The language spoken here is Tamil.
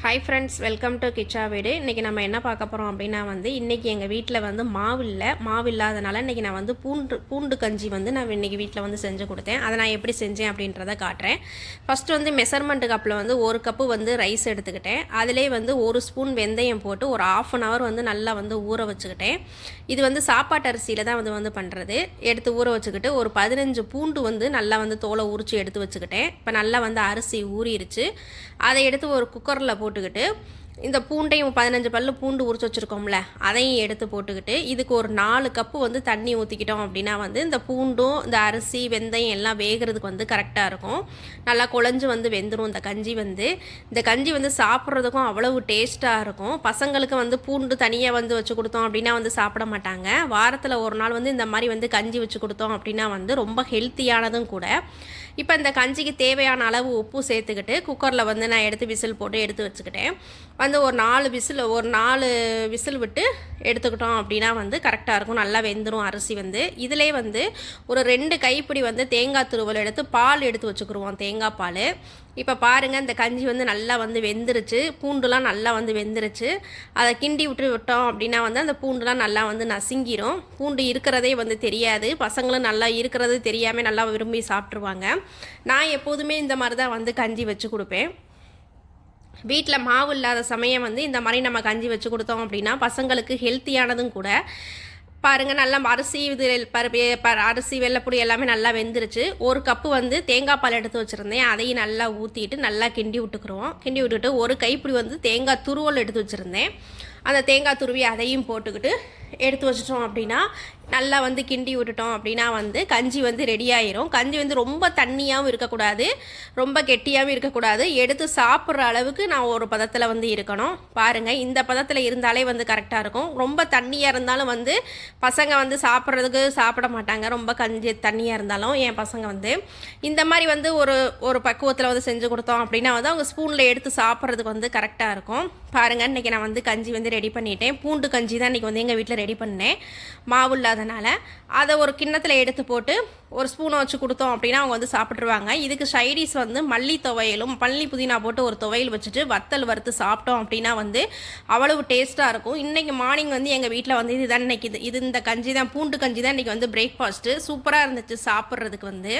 Hi friends welcome to Kitcha வீடு இன்றைக்கி நம்ம என்ன பார்க்க போகிறோம் அப்படின்னா வந்து இன்றைக்கி எங்கள் வீட்டில் வந்து மாவு இல்லை. மாவு இல்லாதனால இன்றைக்கி நான் வந்து பூண்டு பூண்டு கஞ்சி வந்து நான் இன்றைக்கி வீட்டில் வந்து செஞ்சு கொடுத்தேன். அதை நான் எப்படி செஞ்சேன் அப்படின்றத காட்டுறேன். ஃபஸ்ட்டு வந்து மெஷர்மெண்ட் கப்பில் வந்து ஒரு கப்பு வந்து ரைஸ் எடுத்துக்கிட்டேன். அதிலே வந்து ஒரு ஸ்பூன் வெந்தயம் போட்டு ஒரு ஆஃப் அன் ஹவர் வந்து நல்லா வந்து ஊற வச்சுக்கிட்டேன். இது வந்து சாப்பாட்டு அரிசியில் தான் வந்து வந்து பண்ணுறது எடுத்து ஊற வச்சுக்கிட்டு ஒரு பதினஞ்சு பூண்டு வந்து நல்லா வந்து தோலை உரித்து எடுத்து வச்சுக்கிட்டேன். இப்போ நல்லா வந்து அரிசி ஊறிடுச்சு அதை எடுத்து ஒரு குக்கரில் போட்டுக்கிட்டு இந்த பூண்டையும் பதினஞ்சு பல்லு பூண்டு உரிச்சு வச்சுருக்கோம்ல அதையும் எடுத்து போட்டுக்கிட்டு இதுக்கு ஒரு நாலு கப்பு வந்து தண்ணி ஊற்றிக்கிட்டோம் அப்படின்னா வந்து இந்த பூண்டும் இந்த அரிசி வெந்தயம் எல்லாம் வேகிறதுக்கு வந்து கரெக்டாக இருக்கும். நல்லா குழஞ்சு வந்து வெந்துடும் இந்த கஞ்சி வந்து. இந்த கஞ்சி வந்து சாப்பிட்றதுக்கும் அவ்வளவு டேஸ்ட்டாக இருக்கும். பசங்களுக்கு வந்து பூண்டு தனியாக வந்து வச்சு கொடுத்தோம் அப்படின்னா வந்து சாப்பிட மாட்டாங்க. வாரத்தில் ஒரு நாள் வந்து இந்த மாதிரி வந்து கஞ்சி வச்சு கொடுத்தோம் அப்படின்னா வந்து ரொம்ப ஹெல்த்தியானதும் கூட. இப்போ இந்த கஞ்சிக்கு தேவையான அளவு உப்பு சேர்த்துக்கிட்டு குக்கரில் வந்து நான் எடுத்து விசில் போட்டு எடுத்து வச்சுக்கிட்டேன். வந்து ஒரு நாலு விசில் ஒரு நாலு விசில் விட்டு எடுத்துக்கிட்டோம் அப்படின்னா வந்து கரெக்டாக இருக்கும். நல்லா வெந்துடும் அரிசி வந்து. இதிலே வந்து ஒரு ரெண்டு கைப்பிடி வந்து தேங்காய் துருவல் எடுத்து பால் எடுத்து வச்சுக்கிடுவோம் தேங்காய் பால். இப்போ பாருங்கள் இந்த கஞ்சி வந்து நல்லா வந்து வெந்துருச்சு. பூண்டுலாம் நல்லா வந்து வெந்துருச்சு. அதை கிண்டி விட்டு விட்டோம் அப்படின்னா வந்து அந்த பூண்டுலாம் நல்லா வந்து நசுங்கிரும். பூண்டு இருக்கிறதே வந்து தெரியாது. பசங்களும் நல்லா இருக்கிறது தெரியாமல் நல்லா விரும்பி சாப்பிட்ருவாங்க நான் எப்போதுமே இந்த மாதிரி தான் வந்து கஞ்சி வச்சு கொடுப்பேன். வீட்டில் மாவு இல்லாத சமயம் வந்து இந்த மாதிரி நம்ம கஞ்சி வச்சு கொடுத்தோம் அப்படின்னா பசங்களுக்கு ஹெல்த்தியானதும் கூட பாருங்கள் நல்லா அரிசி இது பருப்பு ப அரிசி வெள்ளைப்பொடி எல்லாமே நல்லா வெந்துருச்சு. ஒரு கப்பு வந்து தேங்காய் பால் எடுத்து வச்சுருந்தேன். அதையும் நல்லா ஊற்றிட்டு நல்லா கிண்டி விட்டுக்குருவோம் கிண்டி விட்டுட்டு ஒரு கைப்பிடி வந்து தேங்காய் துருவல் எடுத்து வச்சுருந்தேன். அந்த தேங்காய் துருவி அதையும் போட்டுக்கிட்டு எடுத்து வச்சிட்டோம் அப்படின்னா நல்லா வந்து கிண்டி விட்டுட்டோம் அப்படின்னா வந்து கஞ்சி வந்து ரெடி ஆயிரும். கஞ்சி வந்து ரொம்ப தண்ணியாகவும் இருக்கக்கூடாது ரொம்ப கெட்டியாகவும் இருக்கக்கூடாது. எடுத்து சாப்பிட்ற அளவுக்கு நான் ஒரு பதத்தில் வந்து இருக்கணும். பாருங்கள் இந்த பதத்தில் இருந்தாலே வந்து கரெக்டாக இருக்கும். ரொம்ப தண்ணியாக இருந்தாலும் வந்து பசங்க வந்து சாப்பிட்றதுக்கு சாப்பிட மாட்டாங்க. ரொம்ப கஞ்சி தண்ணியாக இருந்தாலும் என் பசங்க வந்து. இந்த மாதிரி வந்து ஒரு ஒரு பக்குவத்தில் வந்து செஞ்சு கொடுத்தோம் அப்படின்னா வந்து அவங்க ஸ்பூனில் எடுத்து சாப்பிட்றதுக்கு வந்து கரெக்டாக இருக்கும். பாருங்கள் இன்றைக்கி நான் வந்து கஞ்சி வந்து ரெடி பண்ணிட்டேன். பூண்டு கஞ்சி தான் இன்றைக்கி வந்து எங்கள் வீட்டில் ரெடி பண்ணேன். மாவு இல்லாதனால. அதை ஒரு கிண்ணத்தில் எடுத்து போட்டு ஒரு ஸ்பூனை வச்சு கொடுத்தோம் அப்படின்னா அவங்க வந்து சாப்பிட்ருவாங்க இதுக்கு சைடிஸ் வந்து மல்லி துவையலும் மல்லி புதினா போட்டு ஒரு துவையல் வச்சுட்டு வத்தல் வறுத்து சாப்பிட்டோம் அப்படின்னா வந்து அவ்வளவு டேஸ்ட்டாக இருக்கும். இன்றைக்கி மார்னிங் வந்து எங்கள் வீட்டில் வந்து இதுதான் இன்றைக்கி இது. இது இந்த கஞ்சி தான் பூண்டு கஞ்சி தான் இன்றைக்கி வந்து பிரேக்ஃபாஸ்ட்டு சூப்பராக இருந்துச்சு சாப்பிட்றதுக்கு வந்து.